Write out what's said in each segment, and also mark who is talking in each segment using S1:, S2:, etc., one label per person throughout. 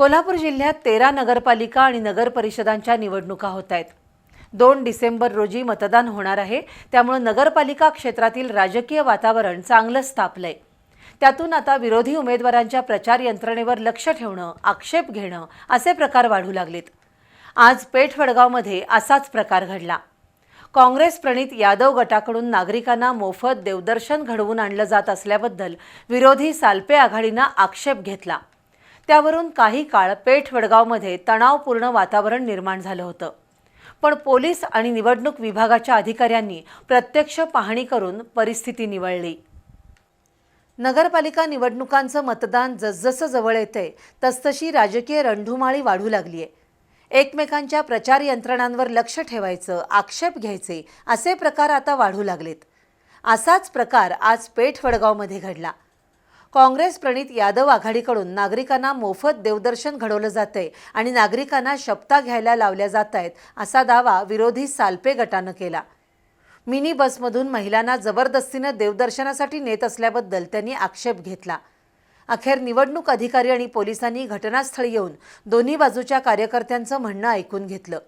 S1: कोल्हापूर जिल्ह्यात तेरा नगरपालिका आणि नगर परिषदांच्या निवडणुका होत आहेत. दोन डिसेंबर रोजी मतदान होणार आहे. त्यामुळे नगरपालिका क्षेत्रातील राजकीय वातावरण चांगलंच तापलंय त्यातून आता विरोधी उमेदवारांच्या प्रचार यंत्रणेवर लक्ष ठेवणं आक्षेप घेणं असे प्रकार वाढू लागलेत. आज पेठ वडगावमध्ये असाच प्रकार घडला. काँग्रेस प्रणित यादव गटाकडून नागरिकांना मोफत देवदर्शन घडवून आणलं जात असल्याबद्दल विरोधी सालपे आघाडीनं आक्षेप घेतला. त्यावरून काही काळ पेठ वडगावमध्ये तणावपूर्ण वातावरण निर्माण झालं होतं. पण पोलीस आणि निवडणूक विभागाच्या अधिकाऱ्यांनी प्रत्यक्ष पाहणी करून परिस्थिती निवळली. नगरपालिका निवडणुकांचं मतदान जसजसं जवळ येतंय तसतशी राजकीय रणधुमाळी वाढू लागली आहे एकमेकांच्या प्रचार यंत्रणांवर लक्ष ठेवायचं आक्षेप घ्यायचे असे प्रकार आता वाढू लागलेत. असाच प्रकार आज पेठ वडगावमध्ये घडला. काँग्रेस प्रणित यादव आघाडीकडून नागरिकांना मोफत देवदर्शन घडवलं जातंय आणि नागरिकांना शपथा घ्यायला लावल्या जात आहेत असा दावा विरोधी सालपे गटानं केला. मिनी बसमधून महिलांना जबरदस्तीनं देवदर्शनासाठी नेत असल्याबद्दल त्यांनी आक्षेप घेतला. अखेर निवडणूक अधिकारी आणि पोलिसांनी घटनास्थळी येऊन दोन्ही बाजूच्या कार्यकर्त्यांचं म्हणणं ऐकून घेतलं.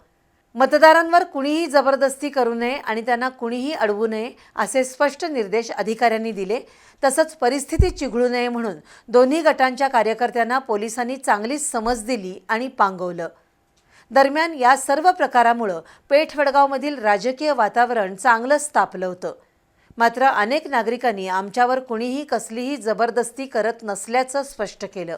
S1: मतदारांवर कुणीही जबरदस्ती करू नये आणि त्यांना कुणीही अडवू नये असे स्पष्ट निर्देश अधिकाऱ्यांनी दिले. तसंच परिस्थिती चिघळू नये म्हणून दोन्ही गटांच्या कार्यकर्त्यांना पोलिसांनी चांगलीच समज दिली आणि पांगवलं. दरम्यान या सर्व प्रकारामुळं पेठ वडगावमधील राजकीय वातावरण चांगलंच तापलं होतं. मात्र अनेक नागरिकांनी आमच्यावर कुणीही कसलीही जबरदस्ती करत नसल्याचं स्पष्ट केलं.